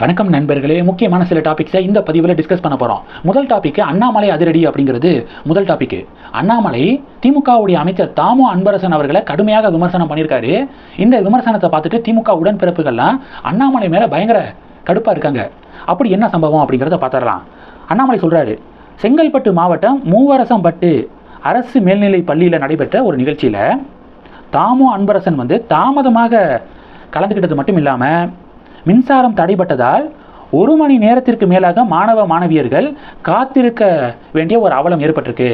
வணக்கம் நண்பர்களே முக்கியமான சில டாபிக்ஸை இந்த பதிவில் டிஸ்கஸ் பண்ண போகிறோம் முதல் டாபிக் அண்ணாமலை அதிரடி அப்படிங்கிறது. முதல் டாபிக் அண்ணாமலை திமுகவுடைய அமைச்சர் தாமோ அன்பரசன் அவர்களை கடுமையாக விமர்சனம் பண்ணியிருக்காரு. இந்த விமர்சனத்தை பார்த்துட்டு திமுக உடன்பிறப்புகள்லாம் அண்ணாமலை மேலே பயங்கர கடுப்பாக இருக்காங்க. அப்படி என்ன சம்பவம் அப்படிங்கிறத பார்த்துடலாம். அண்ணாமலை சொல்கிறாரு செங்கல்பட்டு மாவட்டம் மூவரசம்பட்டு அரசு மேல்நிலை பள்ளியில் நடைபெற்ற ஒரு நிகழ்ச்சியில் தாமோ அன்பரசன் வந்து தாமதமாக கலந்துக்கிட்டது மட்டும் இல்லாமல் மின்சாரம் தடைபட்டதால் ஒரு மணி நேரத்திற்கு மேலாக மாணவ மாணவியர்கள் காத்திருக்க வேண்டிய ஒரு அவலம் ஏற்பட்டிருக்கு.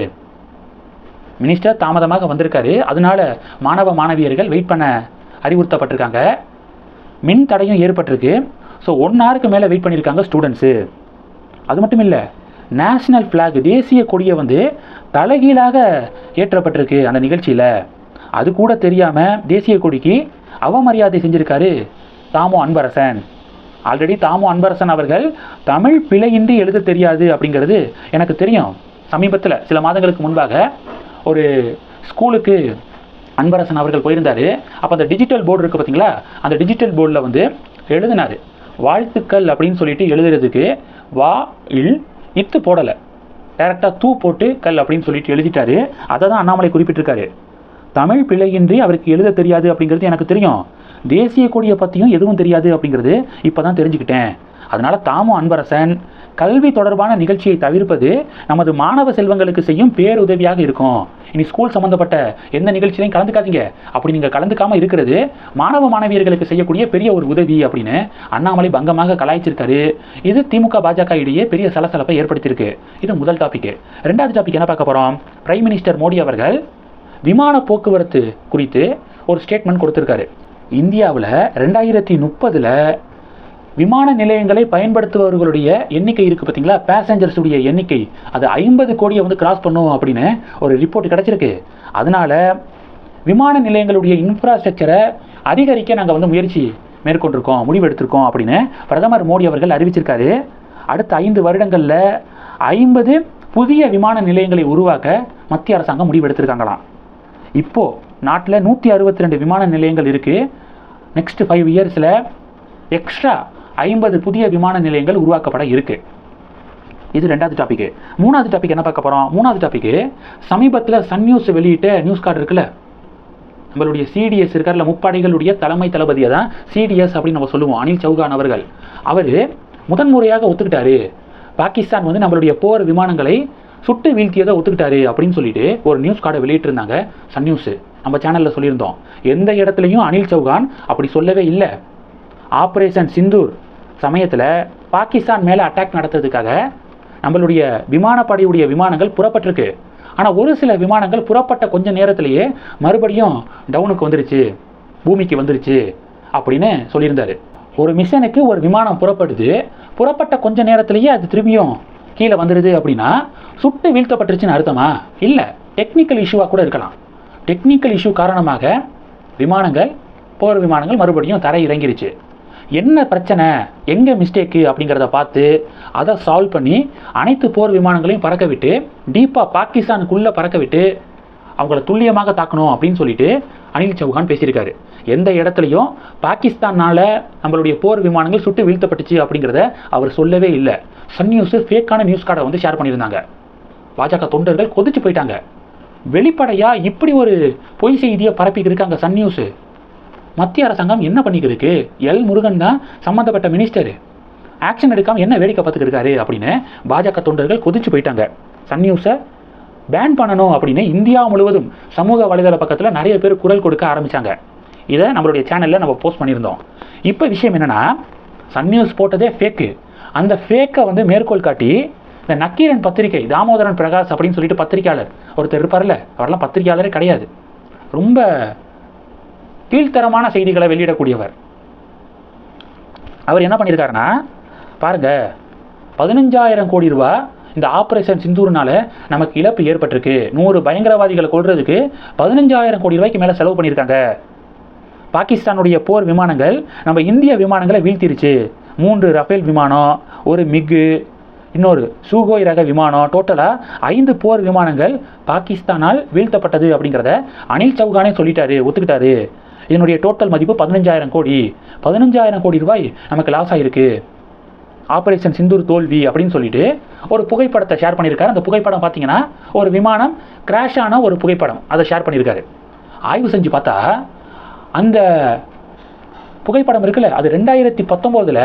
மினிஸ்டர் தாமதமாக வந்திருக்காரு. அதனால மாணவ மாணவியர்கள் வெயிட் பண்ண அறிவுறுத்தப்பட்டிருக்காங்க. மின் தடையும் ஏற்பட்டிருக்கு. ஸோ ஒன் ஹவருக்கு மேலே வெயிட் பண்ணியிருக்காங்க ஸ்டூடெண்ட்ஸு அது மட்டும் இல்லை நேஷனல் ஃப்ளாக் தேசிய கொடியை வந்து தலைகீழாக ஏற்றப்பட்டிருக்கு அந்த நிகழ்ச்சியில். அது கூட தெரியாமல் தேசிய கொடிக்கு அவமரியாதை செஞ்சுருக்காரு தாமோ அன்பரசன். ஆல்ரெடி தாமோ அன்பரசன் அவர்கள் தமிழ் பிழையின்றி எழுத தெரியாது அப்படிங்கிறது எனக்கு தெரியும். சமீபத்தில் சில மாதங்களுக்கு முன்பாக ஒரு ஸ்கூலுக்கு அன்பரசன் அவர்கள் போயிருந்தார். அப்போ அந்த டிஜிட்டல் போர்டு இருக்குது பார்த்தீங்களா அந்த டிஜிட்டல் போர்டில் வந்து எழுதினார். வாழ்த்துக்கள் அப்படின்னு சொல்லிட்டு எழுதுறதுக்கு வா இல் இத்து போடலை. டேரெக்டாக தூ போட்டு கல் அப்படின்னு சொல்லிட்டு எழுதிட்டாரு. அதை தான் அண்ணாமலை குறிப்பிட்டிருக்காரு. தமிழ் பிழையின்றி அவருக்கு எழுத தெரியாது அப்படிங்கிறது எனக்கு தெரியும். தேசிய கொடியை பற்றியும் எதுவும் தெரியாது அப்படிங்கிறது இப்போ தான் தெரிஞ்சுக்கிட்டேன். அதனால் தாமோ அன்பரசன் கல்வி தொடர்பான நிகழ்ச்சியை தவிர்ப்பது நமது மாணவ செல்வங்களுக்கு செய்யும் பேருதவியாக இருக்கும். இனி ஸ்கூல் சம்மந்தப்பட்ட எந்த நிகழ்ச்சியிலையும் கலந்துக்காதீங்க. அப்படி நீங்கள் கலந்துக்காமல் இருக்கிறது மாணவ மாணவியர்களுக்கு செய்யக்கூடிய பெரிய ஒரு உதவி அப்படின்னு அண்ணாமலை பங்கமாக கலாய்ச்சிருக்காரு. இது திமுக பாஜக இடையே பெரிய சலசலப்பை ஏற்படுத்தியிருக்கு. இது முதல் டாபிக் ரெண்டாவது டாபிக் என்ன பார்க்க போகிறோம் பிரைம் மினிஸ்டர் மோடி அவர்கள் விமான போக்குவரத்து குறித்து ஒரு ஸ்டேட்மெண்ட் கொடுத்துருக்காரு. இந்தியாவில் ரெண்டாயிரத்தி முப்பதில் விமான நிலையங்களை பயன்படுத்துபவர்களுடைய எண்ணிக்கை இருக்குது பார்த்தீங்களா பேசஞ்சர்ஸுடைய எண்ணிக்கை. அது ஐம்பது கோடியை வந்து கிராஸ் பண்ணும் அப்படின்னு ஒரு ரிப்போர்ட் கிடச்சிருக்கு. அதனால விமான நிலையங்களுடைய இன்ஃப்ராஸ்ட்ரக்சரை அதிகரிக்க நாங்கள் வந்து முயற்சி மேற்கொண்டிருக்கோம் முடிவெடுத்திருக்கோம் அப்படின்னு பிரதமர் மோடி அவர்கள் அறிவிச்சிருக்காரு. அடுத்த ஐந்து வருடங்களில் ஐம்பது புதிய விமான நிலையங்களை உருவாக்க மத்திய அரசாங்கம் முடிவெடுத்திருக்காங்களாம். இப்போது நாட்டில் நூற்றி அறுபத்தி ரெண்டு விமான நிலையங்கள் இருக்குது நெக்ஸ்ட் ஃபைவ் இயர்ஸில் எக்ஸ்ட்ரா ஐம்பது புதிய விமான நிலையங்கள் உருவாக்கப்பட இருக்கு. இது ரெண்டாவது டாபிக் மூணாவது டாபிக் என்ன பார்க்க போகிறோம் மூணாவது டாபிக் சமீபத்தில் சன் நியூஸ் வெளியிட்ட நியூஸ் கார்டு இருக்குல்ல? நம்மளுடைய சிடிஎஸ் இருக்கார்ல முப்படைகளுடைய தலைமை தளபதியை தான் சிடிஎஸ் அப்படின்னு நம்ம சொல்லுவோம் அனில் சௌகான் அவர்கள். அவர் முதன்முறையாக ஒத்துக்கிட்டாரு. பாகிஸ்தான் வந்து நம்மளுடைய போர் விமானங்களை சுட்டு வீழ்த்தியதை ஒத்துக்கிட்டாரு அப்படின்னு சொல்லிட்டு ஒரு நியூஸ் கார்டை வெளியிட்டிருந்தாங்க சன் நியூஸ் நம்ம சேனலில் சொல்லியிருந்தோம். எந்த இடத்துலையும் அனில் சௌகான் அப்படி சொல்லவே இல்லை. ஆப்ரேஷன் சிந்தூர் சமயத்தில் பாகிஸ்தான் மேலே அட்டாக் நடத்துறதுக்காக நம்மளுடைய விமானப்படையுடைய விமானங்கள் புறப்பட்டிருக்கு. ஆனால் ஒரு சில விமானங்கள் புறப்பட்ட கொஞ்ச நேரத்திலேயே மறுபடியும் டவுனுக்கு வந்துருச்சு பூமிக்கு வந்துருச்சு அப்படின்னு சொல்லியிருந்தாரு. ஒரு மிஷனுக்கு ஒரு விமானம் புறப்படுது. புறப்பட்ட கொஞ்ச நேரத்திலேயே அது திரும்பியும் கீழே வந்துடுது அப்படின்னா சுட்டு வீழ்த்தப்பட்டுருச்சுன்னு அர்த்தமா? இல்லை டெக்னிக்கல் இஷ்யூவாக கூட இருக்கலாம். டெக்னிக்கல் இஷ்யூ காரணமாக விமானங்கள் போர் விமானங்கள் மறுபடியும் தரை இறங்கிருச்சு. என்ன பிரச்சனை? எங்கே மிஸ்டேக்கு அப்படிங்கிறத பார்த்து அதை சால்வ் பண்ணி அனைத்து போர் விமானங்களையும் பறக்க விட்டு டீப்பாக பாகிஸ்தானுக்குள்ளே பறக்க விட்டு அவங்கள துல்லியமாக தாக்கணும் அப்படின்னு சொல்லிட்டு அனில் சௌஹான் பேசியிருக்காரு. எந்த இடத்துலையும் பாகிஸ்தானால் நம்மளுடைய போர் விமானங்கள் சுட்டு வீழ்த்தப்பட்டுச்சு அப்படிங்கிறத அவர் சொல்லவே இல்லை. சன் நியூஸு ஃபேக்கான நியூஸ் கார்டை வந்து ஷேர் பண்ணியிருந்தாங்க. பாஜக தொண்டர்கள் கொதிச்சு போயிட்டாங்க. வெளிப்படையாக இப்படி ஒரு பொய் செய்தியை பரப்பிக்கிருக்காங்க சன் நியூஸு. மத்திய அரசாங்கம் என்ன பண்ணிக்கிருக்கு? எல் முருகன் தான் சம்மந்தப்பட்ட மினிஸ்டர் ஆக்ஷன் எடுக்காமல் என்ன வேடிக்கை பார்த்துக்கிருக்காரு அப்படின்னு பாஜக தொண்டர்கள் கொதிச்சு போயிட்டாங்க. சன் நியூஸை பேன் பண்ணணும் அப்படின்னு இந்தியா முழுவதும் சமூக வலைதள பக்கத்தில் நிறைய பேர் குரல் கொடுக்க ஆரம்பித்தாங்க இதை நம்மளுடைய சேனலில் நம்ம போஸ்ட் பண்ணியிருந்தோம். இப்போ விஷயம் என்னென்னா சன் நியூஸ் போட்டதே ஃபேக்கு அந்த ஃபேக்கை வந்து மேற்கோள் காட்டி இந்த நக்கீரன் பத்திரிகை தாமோதரன் பிரகாஷ் அப்படின்னு சொல்லிட்டு பத்திரிகையாளர் ஒருத்தர் இருப்பார்ல அவரெல்லாம் பத்திரிக்கையாளரே கிடையாது. ரொம்ப கீழ்த்தரமான செய்திகளை வெளியிடக்கூடியவர். அவர் என்ன பண்ணியிருக்காருன்னா பாருங்க பதினஞ்சாயிரம் கோடி ரூபா இந்த ஆப்ரேஷன் சிந்தூர்னால நமக்கு இழப்பு ஏற்பட்டிருக்கு. நூறு பயங்கரவாதிகளை கொள்றதுக்கு பதினஞ்சாயிரம் கோடி ரூபாய்க்கு மேலே செலவு பண்ணியிருக்காங்க. பாகிஸ்தானுடைய போர் விமானங்கள் நம்ம இந்திய விமானங்களை வீழ்த்திருச்சு. மூன்று ரஃபேல் விமானம் ஒரு மிகு இன்னொரு சூகோய் ரக விமானம். டோட்டலாக ஐந்து போர் விமானங்கள் பாகிஸ்தானால் வீழ்த்தப்பட்டது அப்படிங்கிறத அனில் சௌகானே சொல்லிட்டாரு ஒத்துக்கிட்டாரு. இதனுடைய டோட்டல் மதிப்பு பதினஞ்சாயிரம் கோடி. பதினஞ்சாயிரம் கோடி ரூபாய் நமக்கு லாஸ் ஆகிருக்கு ஆப்ரேஷன் சிந்தூர் தோல்வி அப்படின்னு சொல்லிட்டு ஒரு புகைப்படத்தை ஷேர் பண்ணியிருக்காரு. அந்த புகைப்படம் பார்த்தீங்கன்னா ஒரு விமானம் கிராஷ் ஆன ஒரு புகைப்படம். அதை ஷேர் பண்ணியிருக்காரு. ஆய்வு செஞ்சு பார்த்தா அந்த புகைப்படம் இருக்குல்ல அது ரெண்டாயிரத்தி பத்தொம்போதில்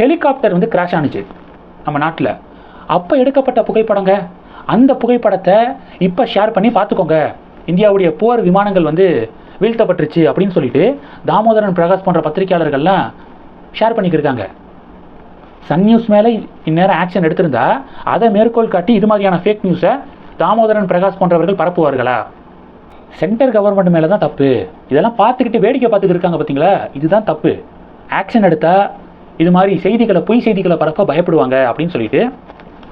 ஹெலிகாப்டர் வந்து கிராஷ் ஆனுச்சு. நம்ம நாட்டில். அப்போ எடுக்கப்பட்ட புகைப்படங்க. அந்த புகைப்படத்தை இப்போ ஷேர் பண்ணி பார்த்துக்கோங்க. இந்தியாவுடைய போர் விமானங்கள் வந்து வீழ்த்தப்பட்டுருச்சு அப்படின்னு சொல்லிட்டு தாமோதரன் பிரகாஷ் போன்ற பத்திரிகையாளர்கள்லாம் ஷேர் பண்ணிக்கிருக்காங்க. சன் நியூஸ் மேலே இந்நேரம் ஆக்ஷன் எடுத்திருந்தா அதை மேற்கோள் காட்டி இது மாதிரியான ஃபேக் நியூஸை தாமோதரன் பிரகாஷ் போன்றவர்கள் பரப்புவார்களா? சென்டர் கவர்மெண்ட் மேலே தான் தப்பு. இதெல்லாம் பார்த்துக்கிட்டு வேடிக்கை பார்த்துக்கிட்டு இருக்காங்க பார்த்தீங்களா இதுதான் தப்பு. ஆக்ஷன் எடுத்தால் இது மாதிரி செய்திகளை பொய் செய்திகளை பரப்ப பயப்படுவாங்க அப்படின்னு சொல்லிட்டு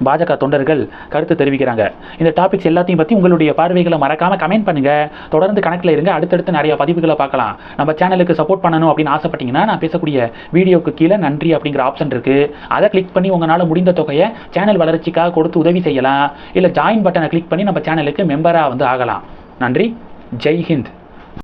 பாஜக தொண்டர்கள் கருத்து தெரிவிக்கிறாங்க. இந்த டாபிக்ஸ் எல்லாத்தையும் பற்றி உங்களுடைய பார்வைகளை மறக்காமல் கமெண்ட் பண்ணுங்கள் தொடர்ந்து கணக்கில் இருங்க. அடுத்தடுத்து நிறைய பதிவுகளை பார்க்கலாம். நம்ம சேனலுக்கு சப்போர்ட் பண்ணணும் அப்படின்னு ஆசைப்பட்டீங்கன்னா நான் பேசக்கூடிய வீடியோக்கு கீழே நன்றி அப்படிங்கிற ஆப்ஷன் இருக்குது அதை கிளிக் பண்ணி உங்களால் முடிந்த தொகையை சேனல் வளர்ச்சிக்காக கொடுத்து உதவி செய்யலாம். இல்லை ஜாயின் பட்டனை கிளிக் பண்ணி நம்ம சேனலுக்கு மெம்பராக வந்து ஆகலாம். நன்றி. ஜெய் ஹிந்த்.